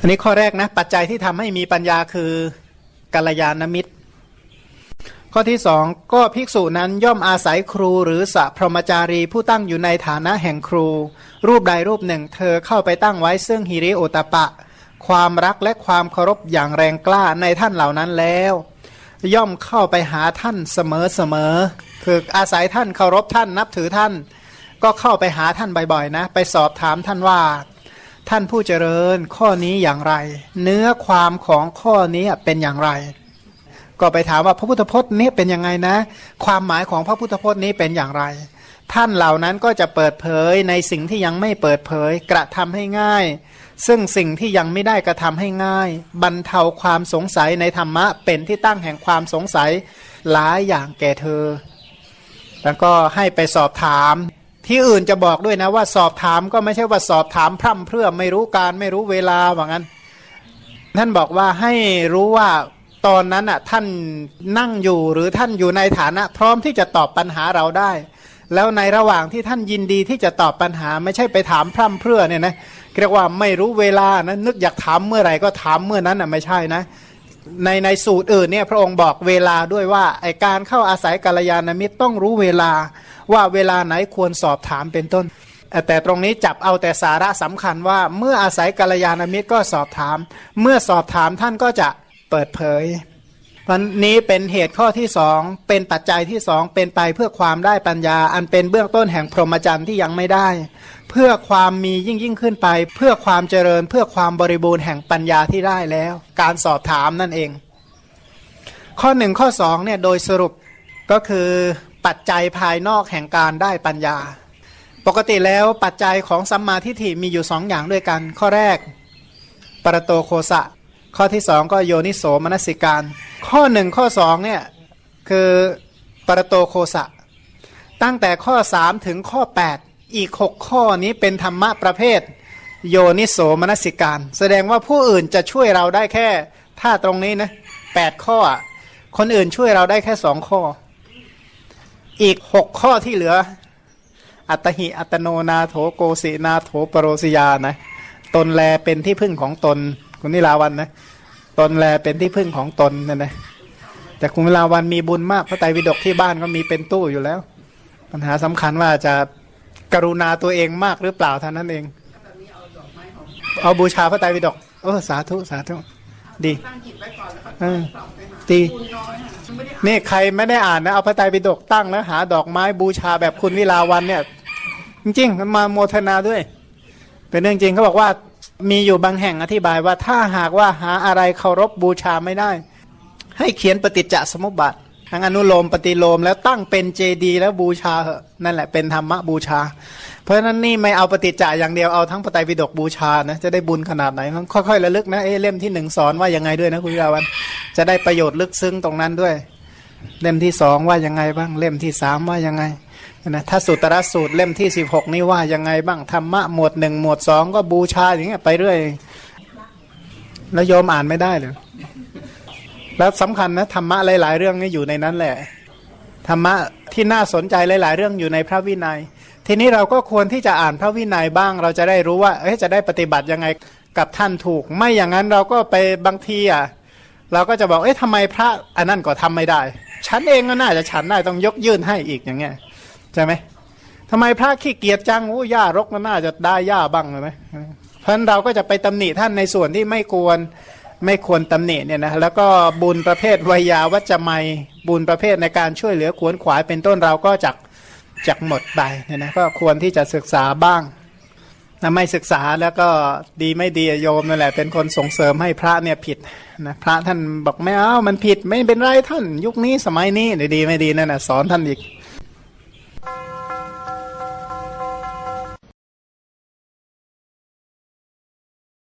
อันนี้ข้อแรกนะปัจจัยที่ทำให้มีปัญญาคือกัลยาณมิตร ข้อที่สองก็ภิกษุนั้นย่อมอาศัยครูหรือสะพรหมจารีผู้ตั้งอยู่ในฐานะแห่งครู รูปใดรูปหนึ่ง เธอเข้าไปตั้งไว้ซึ่งฮิริโอตปะ ความรักและความเคารพอย่างแรงกล้าในท่านเหล่านั้นแล้ว ย่อมเข้าไปหาท่านเสมอเสมอคืออาศัยท่านเคารพท่านนับถือท่าน ก็เข้าไปหาท่านบ่อยๆนะ ไปสอบถามท่านว่า ท่านผู้เจริญข้อนี้อย่างไร เนื้อความของข้อนี้เป็นอย่างไร ก็ไปถามว่าพระพุทธพจน์นี้เป็นยังไงนะ ความหมายของพระพุทธพจน์นี้เป็นอย่างไร ท่านเหล่านั้นก็จะเปิดเผยในสิ่งที่ยังไม่เปิดเผยกระทำให้ง่าย ซึ่งสิ่งที่ยังไม่ได้กระทำให้ง่าย บรรเทาความสงสัยในธรรมะเป็นที่ตั้งแห่งความสงสัยหลายอย่างแก่เธอ แล้วก็ให้ไปสอบถาม ที่อื่นจะบอกด้วยนะว่าสอบถามก็ไม่ใช่ว่าสอบถามพร่ำเพื่อไม่รู้การไม่รู้เวลาว่างั้น ท่านบอกว่าให้รู้ว่าตอนนั้นอะท่านนั่งอยู่หรือท่านอยู่ในฐานะ พร้อมที่จะตอบปัญหาเราได้ แล้วในระหว่างที่ท่านยินดีที่จะตอบปัญหาไม่ใช่ไปถามพร่ำเพื่อเนี่ยนะเรียกว่าไม่รู้เวลานะนึกอยากถามเมื่อไหร่ก็ถามเมื่อนั้นอะไม่ใช่นะในในสูตรอื่นเนี่ยพระองค์บอกเวลาด้วยว่าไอการเข้าอาศัยกัลยาณมิตรต้องรู้เวลา ว่าเวลาไหนควรสอบถามเป็นต้น แต่ตรงนี้จับเอาแต่สาระสำคัญว่าเมื่ออาศัยกัลยาณมิตรก็สอบถาม เมื่อสอบถามท่านก็จะเปิดเผยวันนี้เป็นเหตุข้อที่สองเป็นปัจจัยที่สองเป็นไปเพื่อความได้ปัญญา อันเป็นเบื้องต้นแห่งพรหมจรรย์ที่ยังไม่ได้ เพื่อความมียิ่งยิ่งขึ้นไป เพื่อความเจริญ เพื่อความบริบูรณ์แห่งปัญญาที่ได้แล้ว การสอบถามนั่นเอง ข้อหนึ่งข้อสองเนี่ยโดยสรุปก็คือ ปัจจัยภายนอกแห่งการได้ปัญญา ปกติแล้วปัจจัยของสัมมาทิฏฐิมีอยู่สองอย่างด้วยกัน ข้อแรกปรโตโคสะ ข้อที่สองก็โยนิโสมนสิการ ข้อหนึ่งข้อสองเนี่ยคือปรโตโคสะ ตั้งแต่ข้อสามถึงข้อ 8 อีกหกข้อนี้เป็นธรรมะประเภท โยนิโสมนสิการ แสดงว่าผู้อื่นจะช่วยเราได้แค่ ถ้าตรงนี้นะแปดข้อ คนอื่นช่วยเราได้แค่สองข้อ อีกหกข้อที่เหลือ อัตหิอัตโนนาโถโกสินาโถปรโรสิยานะ ตนแลเป็นที่พึ่งของตน คุณนิลาวันนะ ตนแลเป็นที่พึ่งของตนนั่นนะแต่คุณนิลาวันมีบุญมากพระไตรปิฎกที่บ้านก็มีเป็นตู้อยู่แล้ว ปัญหาสำคัญว่าจะกรุณาตัวเองมากหรือเปล่าเท่านั้นเอง เอาบูชาพระไตรปิฎกเออสาธุสาธุ ดีเออดีนี่ใครไม่ได้อ่านนะเอาพระไตรปิฎกตั้งแล้วหาดอกไม้บูชาแบบคุณวิลาวันเนี่ย จริงๆมันมาโมทนาด้วย เป็นเรื่องจริงเขาบอกว่ามีอยู่บางแห่งอธิบายว่าถ้าหากว่าหาอะไรเคารพบูชาไม่ได้ ให้เขียนปฏิจจสมุปบาท ทั้งอนุโลมปฏิโลมแล้วตั้งเป็นเจดีแล้วบูชาเหอะนั่นแหละเป็นธรรมะบูชา เพราะฉะนั้นนี่ไม่เอาปฏิจจอย่างเดียวเอาทั้งปไตรปิฎกบูชานะจะได้บุญขนาดไหนค่อยๆระลึกนะเอเล่มที่หนึ่งสอนว่ายังไงด้วยนะคุณวิราวันจะได้ประโยชน์ลึกซึ้งตรงนั้นด้วย เล่มที่สองว่ายังไงบ้างเล่มที่สามว่ายังไงนะถ้าสุตรสูตรเล่มที่สิบหกนี่ว่ายังไงบ้างธรรมะหมวดหนึ่งหมวดสองก็บูชาอย่างเงี้ยไปเรื่อยแล้วโยมอ่านไม่ได้เลย แล้วสำคัญนะธรรมะหลาย ๆ เรื่องนี่อยู่ในนั้นแหละธรรมะที่น่าสนใจหลาย ๆ เรื่องอยู่ในพระวินัย ทีนี้เราก็ควรที่จะอ่านพระวินัยบ้าง เราจะได้รู้ว่าจะได้ปฏิบัติยังไงกับท่านถูก ไม่อย่างนั้นเราก็ไปบางทีอะเราก็จะบอกเอ๊ะทำไมพระอันนั้นก็ทำไม่ได้ ฉันเองก็น่าจะฉันได้ต้องยกยื่นให้อีกอย่างเงี้ยใช่ไหมทำไมพระขี้เกียจจังโอ้ย่ารกมันน่าจะได้ย่าบ้างเลยไหมเพราะฉะนั้นเราก็จะไปตำหนิท่านในส่วนที่ไม่ควร ไม่ควรตำหนิเนี่ยนะแล้วก็บุญประเภทวิยาวัจจะไมบุญประเภทในการช่วยเหลือขวนขวายเป็นต้นเราก็จักจักหมดไปเนี่ยนะก็ควรที่จะศึกษาบ้างถ้าไม่ศึกษาแล้วก็ดีไม่ดีโยมนั่นแหละ เป็นคนส่งเสริมให้พระเนี่ยผิดนะพระท่านบอกไม่เอามันผิดไม่เป็นไรท่าน ยุคนี้สมัยนี้ดีไม่ดีนั่นนะสอนท่านอีก